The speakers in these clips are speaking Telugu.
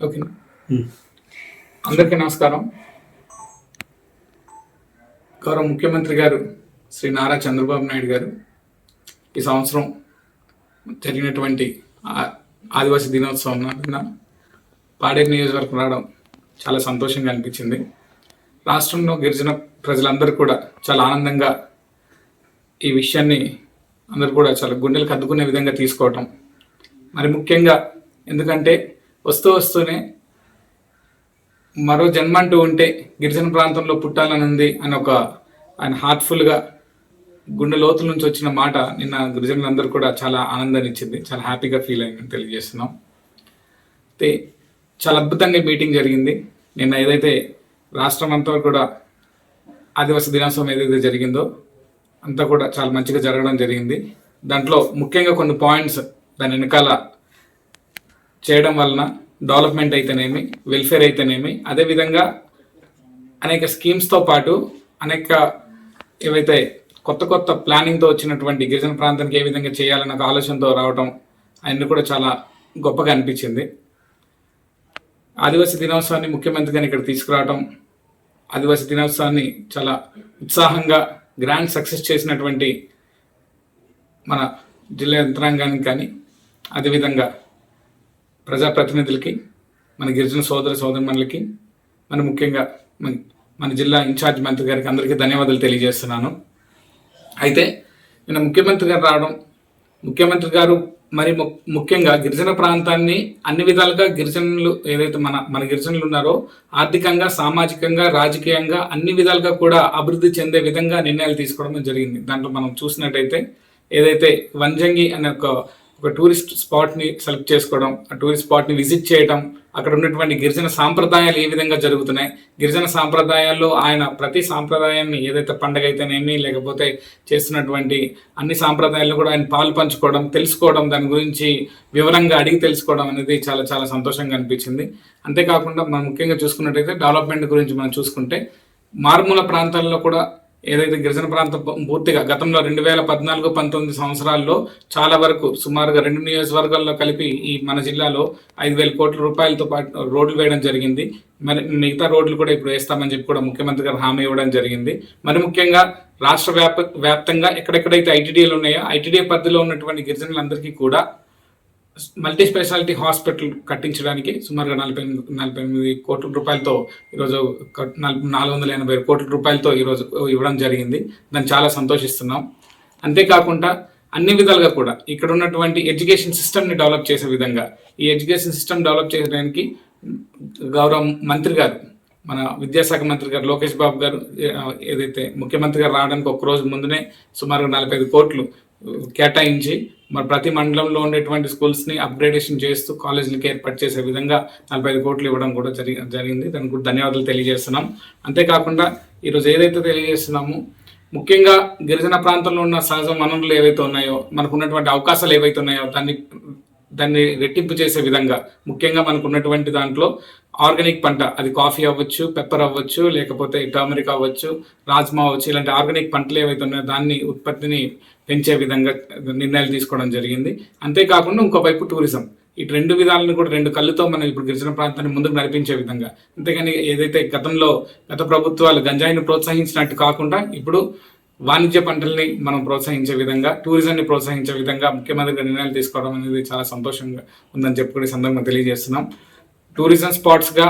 ఓకే. అందరికీ నమస్కారం. గౌరవ ముఖ్యమంత్రి గారు శ్రీ నారా చంద్రబాబు నాయుడు గారు ఈ సంవత్సరం జరిగినటువంటి ఆదివాసీ దినోత్సవం పాడేరు నియోజకవర్గం రావడం చాలా సంతోషంగా అనిపించింది. రాష్ట్రంలో గిరిజన ప్రజలందరూ కూడా చాలా ఆనందంగా ఈ విషయాన్ని అందరూ కూడా చాలా గుండెలకు అద్దుకునే విధంగా తీసుకోవటం. మరి ముఖ్యంగా ఎందుకంటే వస్తూ వస్తూనే మరో జన్మ అంటూ ఉంటే గిరిజన ప్రాంతంలో పుట్టాలని ఉంది అని ఒక ఆయన హార్ట్ఫుల్గా గుండె లోతుల నుంచి వచ్చిన మాట నిన్న గిరిజనులందరూ కూడా చాలా ఆనందాన్ని ఇచ్చింది. చాలా హ్యాపీగా ఫీల్ అయిందని తెలియజేస్తున్నాం. అయితే చాలా అద్భుతంగా మీటింగ్ జరిగింది. నిన్న ఏదైతే రాష్ట్రం అంతా కూడా ఆదివాసీ దినోత్సవం ఏదైతే జరిగిందో అంతా కూడా చాలా మంచిగా జరగడం జరిగింది. దాంట్లో ముఖ్యంగా కొన్ని పాయింట్స్ దాని వెనకాల చేయడం వలన డెవలప్మెంట్ అయితేనేమి వెల్ఫేర్ అయితేనేమి అదేవిధంగా అనేక స్కీమ్స్తో పాటు అనేక ఏవైతే కొత్త కొత్త ప్లానింగ్తో వచ్చినటువంటి గిరిజన ప్రాంతానికి ఏ విధంగా చేయాలన్న ఒక ఆలోచనతో రావడం అవన్నీ కూడా చాలా గొప్పగా అనిపించింది. ఆదివాసీ దినోత్సవాన్ని ముఖ్యమంత్రిగా ఇక్కడ తీసుకురావడం ఆదివాసీ దినోత్సవాన్ని చాలా ఉత్సాహంగా గ్రాండ్ సక్సెస్ చేసినటువంటి మన జిల్లా యంత్రాంగానికి కానీ అదేవిధంగా ప్రజాప్రతినిధులకి మన గిరిజన సోదర సోదరుమణులకి మన ముఖ్యంగా మన మన జిల్లా ఇన్ఛార్జ్ మంత్రి గారికి అందరికీ ధన్యవాదాలు తెలియజేస్తున్నాను. అయితే నిన్న ముఖ్యమంత్రి గారు రావడం ముఖ్యమంత్రి గారు మరి ము- ముఖ్యంగా గిరిజన ప్రాంతాన్ని అన్ని విధాలుగా గిరిజనులు ఏదైతే మన మన గిరిజనులు ఉన్నారో ఆర్థికంగా సామాజికంగా రాజకీయంగా అన్ని విధాలుగా కూడా అభివృద్ధి చెందే విధంగా నిర్ణయాలు తీసుకోవడం జరిగింది. దాంట్లో మనం చూసినట్టయితే ఏదైతే వంజంగి అనే ఒక ఒక టూరిస్ట్ స్పాట్ని సెలెక్ట్ చేసుకోవడం ఆ టూరిస్ట్ స్పాట్ని విజిట్ చేయడం అక్కడ ఉన్నటువంటి గిరిజన సాంప్రదాయాలు ఏ విధంగా జరుగుతున్నాయి? గిరిజన సాంప్రదాయాల్లో ఆయన ప్రతి సాంప్రదాయాన్ని ఏదైతే పండగ అయితేనేమి లేకపోతే చేస్తున్నటువంటి అన్ని సాంప్రదాయాల్లో కూడా ఆయన పాలు పంచుకోవడం తెలుసుకోవడం దాని గురించి వివరంగా అడిగి తెలుసుకోవడం అనేది చాలా చాలా సంతోషంగా అనిపించింది. అంతేకాకుండా మనం ముఖ్యంగా చూసుకున్నట్టయితే డెవలప్మెంట్ గురించి మనం చూసుకుంటే మారుమూల ప్రాంతాల్లో కూడా ఏదైతే గిరిజన ప్రాంతం పూర్తిగా గతంలో రెండు వేల పద్నాలుగు పంతొమ్మిది సంవత్సరాల్లో చాలా వరకు సుమారుగా రెండు నియోజకవర్గాల్లో కలిపి ఈ మన జిల్లాలో ఐదు వేల కోట్ల రూపాయలతో పాటు రోడ్లు వేయడం జరిగింది. మరి మిగతా రోడ్లు కూడా ఇప్పుడు వేస్తామని చెప్పి కూడా ముఖ్యమంత్రి గారు హామీ ఇవ్వడం జరిగింది. మరి ముఖ్యంగా రాష్ట్ర వ్యాప వ్యాప్తంగా ఎక్కడెక్కడైతే ఐటీడీలు ఉన్నాయో ఐటీడీ పరిధిలో ఉన్నటువంటి గిరిజనులందరికీ కూడా మల్టీ స్పెషాలిటీ హాస్పిటల్ కట్టించడానికి సుమారుగా నలభై నలభై ఎనిమిది కోట్ల రూపాయలతో ఈరోజు నాలుగు వందల ఎనభై కోట్ల రూపాయలతో ఈరోజు ఇవ్వడం జరిగింది. దాన్ని చాలా సంతోషిస్తున్నాం. అంతేకాకుండా అన్ని విధాలుగా కూడా ఇక్కడ ఉన్నటువంటి ఎడ్యుకేషన్ సిస్టమ్ని డెవలప్ చేసే విధంగా ఈ ఎడ్యుకేషన్ సిస్టమ్ డెవలప్ చేయడానికి గౌరవ మంత్రి గారు మన విద్యాశాఖ మంత్రి గారు లోకేష్ బాబు గారు ఏదైతే ముఖ్యమంత్రి గారు రావడానికి ఒక రోజు ముందునే సుమారు నలభై ఐదు కోట్లు కేటాయించి మరి ప్రతి మండలంలో ఉండేటువంటి స్కూల్స్ని అప్గ్రేడేషన్ చేస్తూ కాలేజీలకి ఏర్పాటు చేసే విధంగా నలభై ఐదు కోట్లు ఇవ్వడం కూడా జరిగి జరిగింది. దానికి కూడా ధన్యవాదాలు తెలియజేస్తున్నాం. అంతేకాకుండా ఈరోజు ఏదైతే తెలియజేస్తున్నామో ముఖ్యంగా గిరిజన ప్రాంతంలో ఉన్న సహజ వనరులు ఏవైతే ఉన్నాయో మనకు ఉన్నటువంటి అవకాశాలు ఏవైతే ఉన్నాయో దాన్ని దాన్ని రెట్టింపు చేసే విధంగా. ముఖ్యంగా మనకు ఉన్నటువంటి దాంట్లో ఆర్గానిక్ పంట అది కాఫీ అవ్వచ్చు పెప్పర్ అవ్వచ్చు లేకపోతే టర్మరిక్ అవ్వచ్చు రాజ్మా అవ్వచ్చు ఇలాంటి ఆర్గానిక్ పంటలు ఏవైతే ఉన్నాయో దాన్ని ఉత్పత్తిని పెంచే విధంగా నిర్ణయాలు తీసుకోవడం జరిగింది. అంతేకాకుండా ఇంకోవైపు టూరిజం. ఇటు రెండు విధాలను కూడా రెండు కళ్ళుతో మనం ఇప్పుడు గిరిజన ప్రాంతాన్ని ముందుకు నడిపించే విధంగా. అంతేగాని ఏదైతే గతంలో గత ప్రభుత్వాలు గంజాయిని ప్రోత్సహించినట్టు కాకుండా ఇప్పుడు వాణిజ్య పంటల్ని మనం ప్రోత్సహించే విధంగా టూరిజంని ప్రోత్సహించే విధంగా ముఖ్యమంత్రి నిర్ణయాలు తీసుకోవడం అనేది చాలా సంతోషంగా ఉందని చెప్పుకునే సందర్భంగా తెలియజేస్తున్నాం. టూరిజం స్పాట్స్గా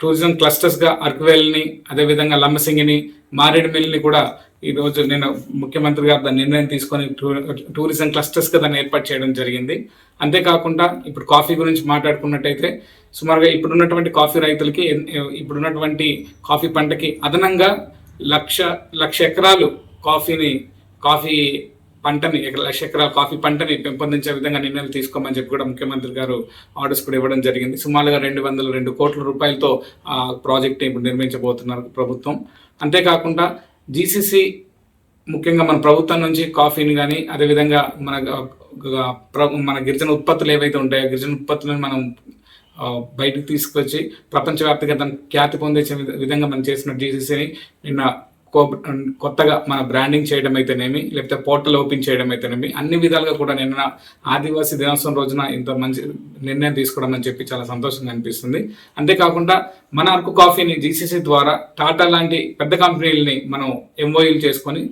టూరిజం క్లస్టర్స్గా అరకువేల్ని అదేవిధంగా లంబసింగిని మారేడుమిల్లిని కూడా ఈరోజు నేను ముఖ్యమంత్రి గారు దాని నిర్ణయం తీసుకొని టూ- టూరిజం క్లస్టర్స్గా దాన్ని ఏర్పాటు చేయడం జరిగింది. అంతేకాకుండా ఇప్పుడు కాఫీ గురించి మాట్లాడుకున్నట్టయితే సుమారుగా ఇప్పుడున్నటువంటి కాఫీ రైతులకి ఇప్పుడున్నటువంటి కాఫీ పంటకి అదనంగా లక్ష లక్ష ఎకరాలు కాఫీని కాఫీ పంటని లక్ష ఎకరాల కాఫీ పంటని పెంపొందించే విధంగా నిర్ణయాలు తీసుకోమని చెప్పి కూడా ముఖ్యమంత్రి గారు ఆర్డర్స్ కూడా ఇవ్వడం జరిగింది. సుమారుగా రెండు వందల రెండు కోట్ల రూపాయలతో ఆ ప్రాజెక్ట్ ఇప్పుడు నిర్మించబోతున్నారు ప్రభుత్వం. అంతేకాకుండా జీసీసీ ముఖ్యంగా మన ప్రభుత్వం నుంచి కాఫీని కానీ అదేవిధంగా మన మన గిరిజన ఉత్పత్తులు ఏవైతే ఉంటాయో గిరిజన ఉత్పత్తులను మనం బయటకు తీసుకొచ్చి ప్రపంచవ్యాప్తంగా దాన్ని ఖ్యాతి పొందే విధంగా మనం చేసిన జీసీసీని నిన్న కొత్తగా మన బ్రాండింగ్ చేయడం అయితేనేమి లేకపోతే పోర్టల్ ఓపెన్ చేయడం అయితేనేమి అన్ని విధాలుగా కూడా నిన్న ఆదివాసీ దినోత్సవం రోజున ఇంత మంచి నిర్ణయం తీసుకోవడం అని చెప్పి చాలా సంతోషంగా అనిపిస్తుంది. అంతేకాకుండా మన అరకు కాఫీని జీసీసీ ద్వారా టాటా లాంటి పెద్ద కంపెనీలని మనం ఎంఓయూలు చేసుకొని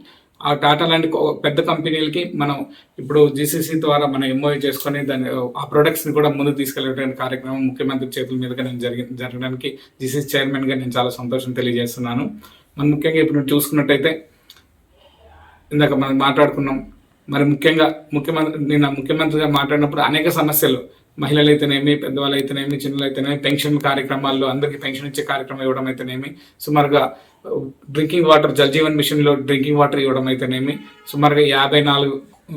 ఆ టాటా లాంటి కో- పెద్ద కంపెనీలకి మనం ఇప్పుడు జీసీసీ ద్వారా మనం ఎంఓఐ చేసుకొని దాని ఆ ప్రొడక్ట్స్ని కూడా ముందుకు తీసుకెళ్ళేటువంటి కార్యక్రమం ముఖ్యమంత్రి చేతుల మీదుగా నేను జరిగి జరగడానికి జీసీసీ చైర్మన్గా నేను చాలా సంతోషం తెలియజేస్తున్నాను. మనం ముఖ్యంగా ఇప్పుడు చూసుకున్నట్టయితే ఇందాక మనం మాట్లాడుకున్నాం మరి ముఖ్యంగా ముఖ్యమంత్రి నిన్న ముఖ్యమంత్రిగా మాట్లాడినప్పుడు అనేక సమస్యలు. మహిళలు అయితేనేమి పెద్దవాళ్ళు అయితేనేమి చిన్నలు అయితేనేమి పెన్షన్ కార్యక్రమాల్లో అందరికీ పెన్షన్ ఇచ్చే కార్యక్రమం ఇవ్వడం అయితేనేమి సుమారుగా డ్రింకింగ్ వాటర్ జల్ జీవన్ మిషన్లో డ్రింకింగ్ వాటర్ ఇవ్వడం అయితేనేమి సుమారుగా యాభై నాలుగు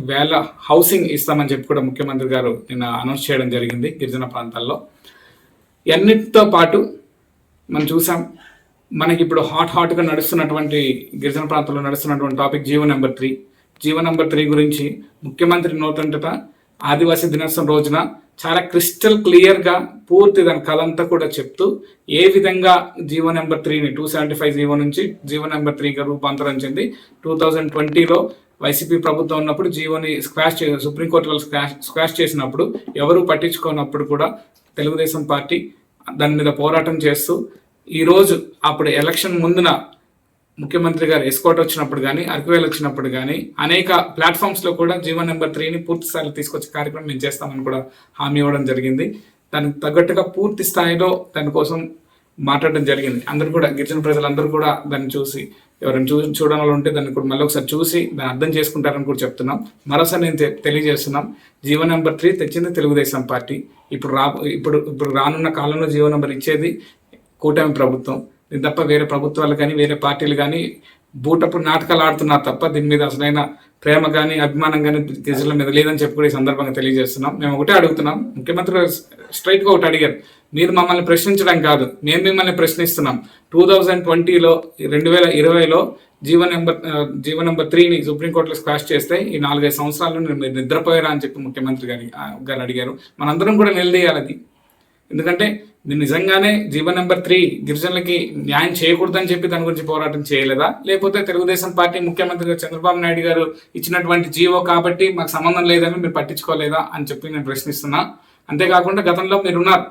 వేల హౌసింగ్ ఇస్తామని చెప్పి కూడా ముఖ్యమంత్రి గారు నిన్న అనౌన్స్ చేయడం జరిగింది గిరిజన ప్రాంతాల్లో. ఇవన్నిటితో పాటు మనం చూసాం మనకి ఇప్పుడు హాట్ హాట్గా నడుస్తున్నటువంటి గిరిజన ప్రాంతంలో నడుస్తున్నటువంటి topic GO number three. GO number three గురించి ముఖ్యమంత్రి నూతంటట ఆదివాసీ దినోత్సవం రోజున చాలా క్రిస్టల్ క్లియర్గా పూర్తి దాని కథంతా కూడా చెప్తూ ఏ విధంగా జీవో నెంబర్ త్రీని టూ సెవెంటీ ఫైవ్ జీవో నుంచి జీవో నెంబర్ త్రీగా రూపాంతరం చెంది టూ థౌజండ్ ట్వంటీలో వైసీపీ ప్రభుత్వం ఉన్నప్పుడు జీవోని స్క్వాష్ చే సుప్రీంకోర్టు స్క్వాష్ స్క్వాష్ చేసినప్పుడు ఎవరు పట్టించుకోనప్పుడు కూడా తెలుగుదేశం పార్టీ దాని మీద పోరాటం చేస్తూ ఈరోజు అప్పుడు ఎలక్షన్ ముందున ముఖ్యమంత్రి గారు ఎస్కోట్ వచ్చినప్పుడు కానీ అరకువేలు వచ్చినప్పుడు కానీ అనేక ప్లాట్ఫామ్స్లో కూడా జీవన్ నెంబర్ త్రీని పూర్తి స్థాయిలో తీసుకొచ్చే కార్యక్రమం మేము చేస్తామని కూడా హామీ ఇవ్వడం జరిగింది. దానికి తగ్గట్టుగా పూర్తి స్థాయిలో దానికోసం మాట్లాడడం జరిగింది. అందరూ కూడా గిరిజన ప్రజలందరూ కూడా దాన్ని చూసి ఎవరైనా చూ చూడడం వల్ల ఉంటే దాన్ని కూడా మళ్ళీ ఒకసారి చూసి దాన్ని అర్థం చేసుకుంటారని కూడా చెప్తున్నాం. మరోసారి నేను తె- తెలియజేస్తున్నాం జీవో నెంబర్ త్రీ తెచ్చింది తెలుగుదేశం పార్టీ. ఇప్పుడు రా ఇప్పుడు ఇప్పుడు రానున్న కాలంలో జీవో నెంబర్ ఇచ్చేది కూటమి ప్రభుత్వం. దీని తప్ప వేరే ప్రభుత్వాలు కానీ వేరే పార్టీలు కానీ బూటప్పుడు నాటకాలు ఆడుతున్నారు తప్ప దీని మీద అసలైన ప్రేమ కానీ అభిమానం కానీ గిరిజనుల మీద లేదని చెప్పి కూడా ఈ సందర్భంగా తెలియజేస్తున్నాం. మేము ఒకటే అడుగుతున్నాం. ముఖ్యమంత్రి గారు స్ట్రైట్గా ఒకటి అడిగారు. మీరు మమ్మల్ని ప్రశ్నించడం కాదు. మేము మిమ్మల్ని ప్రశ్నిస్తున్నాం. టూ థౌజండ్ ట్వంటీలో రెండు వేల ఇరవైలో జీవో నెంబర్ జీవన జీవో నెంబర్ త్రీని సుప్రీంకోర్టులో స్క్వాష్ చేస్తే ఈ నాలుగైదు సంవత్సరాలు మీరు నిద్రపోయారా అని చెప్పి ముఖ్యమంత్రి గారి గారు అడిగారు. మనందరం కూడా నిలదీయాలి అది. ఎందుకంటే నిజంగానే జీవన్ నెంబర్ త్రీ గిరిజనులకి న్యాయం చేయకూడదని చెప్పి దాని గురించి పోరాటం చేయలేదా? లేకపోతే తెలుగుదేశం పార్టీ ముఖ్యమంత్రి చంద్రబాబు నాయుడు గారు ఇచ్చినటువంటి జీవో కాబట్టి మాకు సంబంధం లేదని మీరు పట్టించుకోలేదా అని చెప్పి నేను ప్రశ్నిస్తున్నా. అంతేకాకుండా గతంలో మీరు ఉన్నారు.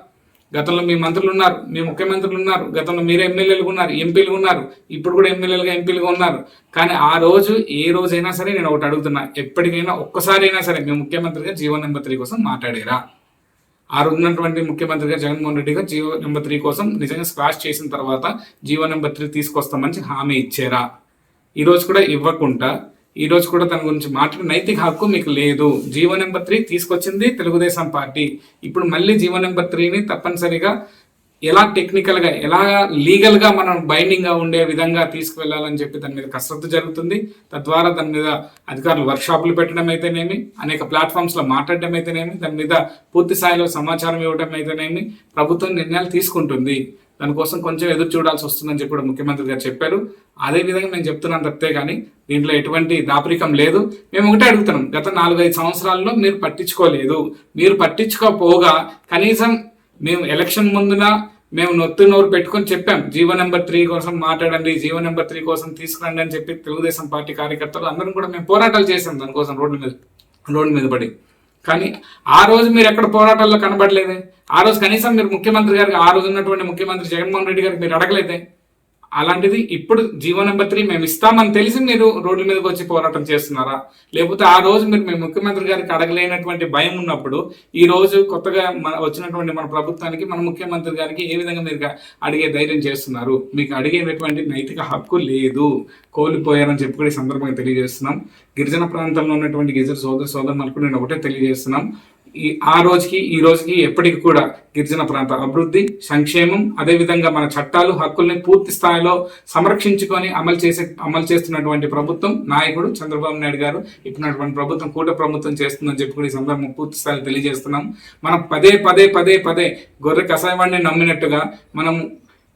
గతంలో మీ మంత్రులు ఉన్నారు మీ ముఖ్యమంత్రులు ఉన్నారు గతంలో మీరు ఎమ్మెల్యేలు ఉన్నారు ఎంపీలు ఉన్నారు ఇప్పుడు కూడా ఎమ్మెల్యేలుగా ఎంపీలుగా ఉన్నారు. కానీ ఆ రోజు ఏ రోజైనా సరే నేను ఒకటి అడుగుతున్నా ఎప్పటికైనా ఒక్కసారి అయినా సరే మీ ముఖ్యమంత్రిగా జీవన్ నెంబర్ త్రీ కోసం మాట్లాడారా? ఆ రోజు ఉన్నటువంటి ముఖ్యమంత్రిగా జగన్మోహన్ రెడ్డి గారు జీవో నెంబర్ త్రీ కోసం నిజంగా స్క్వాష్ చేసిన తర్వాత జీవో నెంబర్ త్రీ తీసుకొస్తామని హామీ ఇచ్చారా? ఈ రోజు కూడా ఇవ్వకుండా ఈ రోజు కూడా తన గురించి మాట్లాడే నైతిక హక్కు మీకు లేదు. జీవో నెంబర్ త్రీ తీసుకొచ్చింది తెలుగుదేశం పార్టీ. ఇప్పుడు మళ్ళీ జీవో నెంబర్ త్రీని తప్పనిసరిగా ఎలా టెక్నికల్గా ఎలా లీగల్గా మనం బైండింగ్గా ఉండే విధంగా తీసుకువెళ్ళాలని చెప్పి దాని మీద కసరత్తు జరుగుతుంది. తద్వారా దాని మీద అధికారులు వర్క్షాప్లు పెట్టడం అయితేనేమి అనేక ప్లాట్ఫామ్స్లో మాట్లాడడం అయితేనేమి దాని మీద పూర్తి స్థాయిలో సమాచారం ఇవ్వడం అయితేనేమి ప్రభుత్వం నిర్ణయాలు తీసుకుంటుంది. దానికోసం కొంచెం ఎదురు చూడాల్సి వస్తుందని చెప్పి కూడా ముఖ్యమంత్రి గారు చెప్పారు. అదే విధంగా మేము చెప్తున్నాను తప్పితే కానీ దీంట్లో ఎటువంటి దాపరికం లేదు. మేము ఒకటే అడుగుతున్నాం గత నాలుగైదు సంవత్సరాల్లో మీరు పట్టించుకోలేదు. మీరు పట్టించుకోపోగా కనీసం మేము ఎలక్షన్ ముందున మేము నొత్తు నోరు పెట్టుకొని చెప్పాం జీవో నెంబర్ త్రీ కోసం మాట్లాడండి జీవో నెంబర్ త్రీ కోసం తీసుకురండి అని చెప్పి తెలుగుదేశం పార్టీ కార్యకర్తలు అందరం కూడా మేము పోరాటాలు చేసాం దానికోసం రోడ్డు మీద రోడ్డు మీద పడి. కానీ ఆ రోజు మీరు ఎక్కడ పోరాటాల్లో కనబడలేదు? ఆ రోజు కనీసం మీరు ముఖ్యమంత్రి గారికి ఆ రోజు ఉన్నటువంటి ముఖ్యమంత్రి జగన్మోహన్ రెడ్డి గారికి మీరు అడగలేదే? అలాంటిది ఇప్పుడు జీవో నెంబర్ త్రీ మేము ఇస్తామని తెలిసి మీరు రోడ్ల మీదకి వచ్చి పోరాటం చేస్తున్నారా? లేకపోతే ఆ రోజు మీరు మీ ముఖ్యమంత్రి గారికి అడగలేనటువంటి భయం ఉన్నప్పుడు ఈ రోజు కొత్తగా మన వచ్చినటువంటి మన ప్రభుత్వానికి మన ముఖ్యమంత్రి గారికి ఏ విధంగా మీరు అడిగే ధైర్యం చేస్తున్నారు? మీకు అడిగేటటువంటి నైతిక హక్కు లేదు. కోల్పోయారని చెప్పి కూడా ఈ సందర్భంగా తెలియజేస్తున్నాం. గిరిజన ప్రాంతంలో ఉన్నటువంటి గిరిజన సోదర సోదరులకు నేను ఒకటే తెలియజేస్తున్నాం. ఈ ఆ రోజుకి ఈ రోజుకి ఎప్పటికి కూడా గిరిజన ప్రాంత అభివృద్ధి సంక్షేమం అదేవిధంగా మన చట్టాలు హక్కుల్ని పూర్తి స్థాయిలో సంరక్షించుకొని అమలు చేసే అమలు చేస్తున్నటువంటి ప్రభుత్వం నాయకుడు చంద్రబాబు నాయుడు గారు. ఇప్పుడున్నటువంటి ప్రభుత్వం కూట ప్రభుత్వం చేస్తుందని చెప్పి కూడా ఈ సందర్భం పూర్తి స్థాయిలో తెలియజేస్తున్నాం. మనం పదే పదే పదే పదే గొర్రె కషాయవాడిని నమ్మినట్టుగా మనం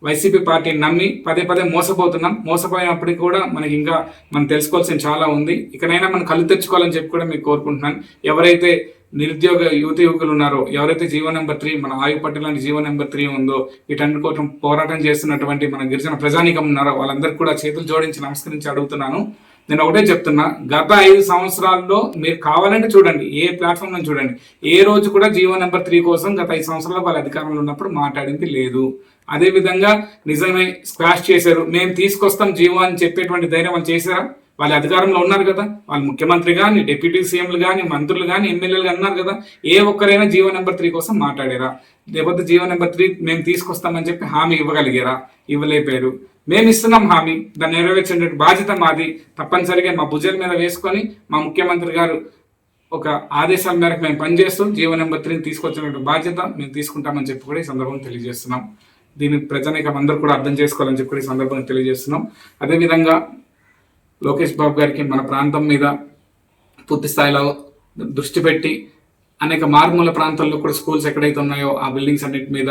వైసీపీ పార్టీని నమ్మి పదే పదే మోసపోతున్నాం. మోసపోయినప్పటికీ కూడా మనకి ఇంకా మనం తెలుసుకోవాల్సిన చాలా ఉంది. ఇకనైనా మనం కళ్ళు తెచ్చుకోవాలని చెప్పి కూడా మీకు కోరుకుంటున్నాను. ఎవరైతే నిరుద్యోగ యువత యువకులు ఉన్నారో ఎవరైతే జీవో నెంబర్ త్రీ మన ఆయు పట్టణానికి జీవో నెంబర్ త్రీ ఉందో వీటన్నిటి కోసం పోరాటం చేస్తున్నటువంటి మన గిరిజన ప్రజానీకం ఉన్నారో వాళ్ళందరికీ కూడా చేతులు జోడించి నమస్కరించి అడుగుతున్నాను. నేను ఒకటే చెప్తున్నా గత ఐదు సంవత్సరాల్లో మీరు కావాలంటే చూడండి ఏ ప్లాట్ఫామ్ నుంచి చూడండి. ఏ రోజు కూడా జీవో నెంబర్ త్రీ కోసం గత ఐదు సంవత్సరాలు వాళ్ళ అధికారంలో ఉన్నప్పుడు మాట్లాడింది లేదు. అదే విధంగా నిజమే స్క్వాష్ చేశారు. మేము తీసుకొస్తాం జీవో అని చెప్పేటువంటి ధైర్యం వాళ్ళు చేశారా? వాళ్ళ అధికారంలో ఉన్నారు కదా. వాళ్ళు ముఖ్యమంత్రి కానీ డిప్యూటీ సీఎంలు కానీ మంత్రులు కానీ ఎమ్మెల్యేలు కానీ ఉన్నారు కదా. ఏ ఒక్కరైనా జీవో నెంబర్ త్రీ కోసం మాట్లాడారా. లేకపోతే జీవో నెంబర్ త్రీ మేము తీసుకొస్తామని చెప్పి హామీ ఇవ్వగలిగారా? ఇవ్వలేపారు. మేము ఇస్తున్నాం హామీ. దాన్ని నెరవేర్చే బాధ్యత మాది. తప్పనిసరిగా మా భుజాల మీద వేసుకొని మా ముఖ్యమంత్రి గారు ఒక ఆదేశాల మేరకు మేము పనిచేస్తూ జీవో నెంబర్ త్రీని తీసుకొచ్చినటువంటి బాధ్యత మేము తీసుకుంటామని చెప్పి కూడా ఈ సందర్భంగా తెలియజేస్తున్నాం. దీన్ని ప్రజానికం అందరూ కూడా అర్థం చేసుకోవాలని చెప్పి కూడా ఈ సందర్భంగా తెలియజేస్తున్నాం. అదేవిధంగా లోకేష్ బాబు గారికి మన ప్రాంతం మీద పూర్తి స్థాయిలో దృష్టి పెట్టి అనేక మారుమూల ప్రాంతాల్లో కూడా స్కూల్స్ ఎక్కడైతే ఉన్నాయో ఆ బిల్డింగ్స్ అన్నిటి మీద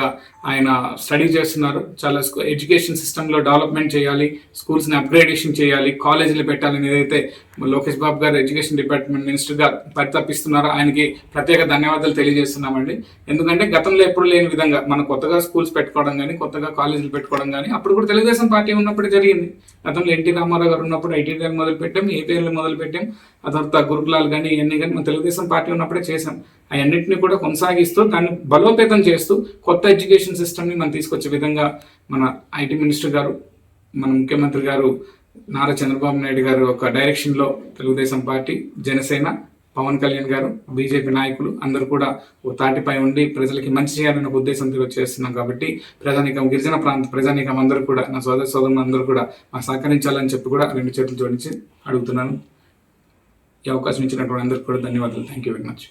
ఆయన స్టడీ చేస్తున్నారు. చాలా ఎడ్యుకేషన్ సిస్టంలో డెవలప్మెంట్ చేయాలి స్కూల్స్ని అప్గ్రేడేషన్ చేయాలి కాలేజీలు పెట్టాలని ఏదైతే లోకేష్ బాబు గారు ఎడ్యుకేషన్ డిపార్ట్మెంట్ మినిస్టర్గా పరితపిస్తున్నారో ఆయనకి ప్రత్యేక ధన్యవాదాలు తెలియజేస్తున్నామండి. ఎందుకంటే గతంలో ఎప్పుడు లేని విధంగా మనం కొత్తగా స్కూల్స్ పెట్టుకోవడం కానీ కొత్తగా కాలేజీలు పెట్టుకోవడం కానీ అప్పుడు కూడా తెలుగుదేశం పార్టీ ఉన్నప్పుడు జరిగింది. గతంలో ఎన్టీ రామారావు గారు ఉన్నప్పుడు ఐటీడీఎల్ మొదలు పెట్టాం ఏపీఎల్ మొదలు పెట్టాం ఆ తర్వాత గురుకులాలు కానీ ఇవన్నీ కానీ మన తెలుగుదేశం పార్టీ ఉన్నప్పుడే చేశాం. అవన్నింటినీ కూడా కొనసాగిస్తూ దాన్ని బలోపేతం చేస్తూ కొత్త ఎడ్యుకేషన్ సిస్టమ్ని మనం తీసుకొచ్చే విధంగా మన ఐటీ మినిస్టర్ గారు మన ముఖ్యమంత్రి గారు నారా చంద్రబాబు నాయుడు గారు ఒక డైరెక్షన్లో తెలుగుదేశం పార్టీ జనసేన పవన్ కళ్యాణ్ గారు బీజేపీ నాయకులు అందరూ కూడా ఓ తాటిపై ఉండి ప్రజలకి మంచి చేయాలనే ఉద్దేశంతో చేస్తున్నాం కాబట్టి ప్రజానికం గిరిజన ప్రాంత ప్రజానికం అందరూ కూడా నా సోదర సోదరులు అందరూ కూడా మాకు సహకరించాలని చెప్పి కూడా రెండు చేతులు జోడించి అడుగుతున్నాను. ఈ అవకాశం ఇచ్చినటువంటి అందరికీ కూడా ధన్యవాదాలు. Thank you very much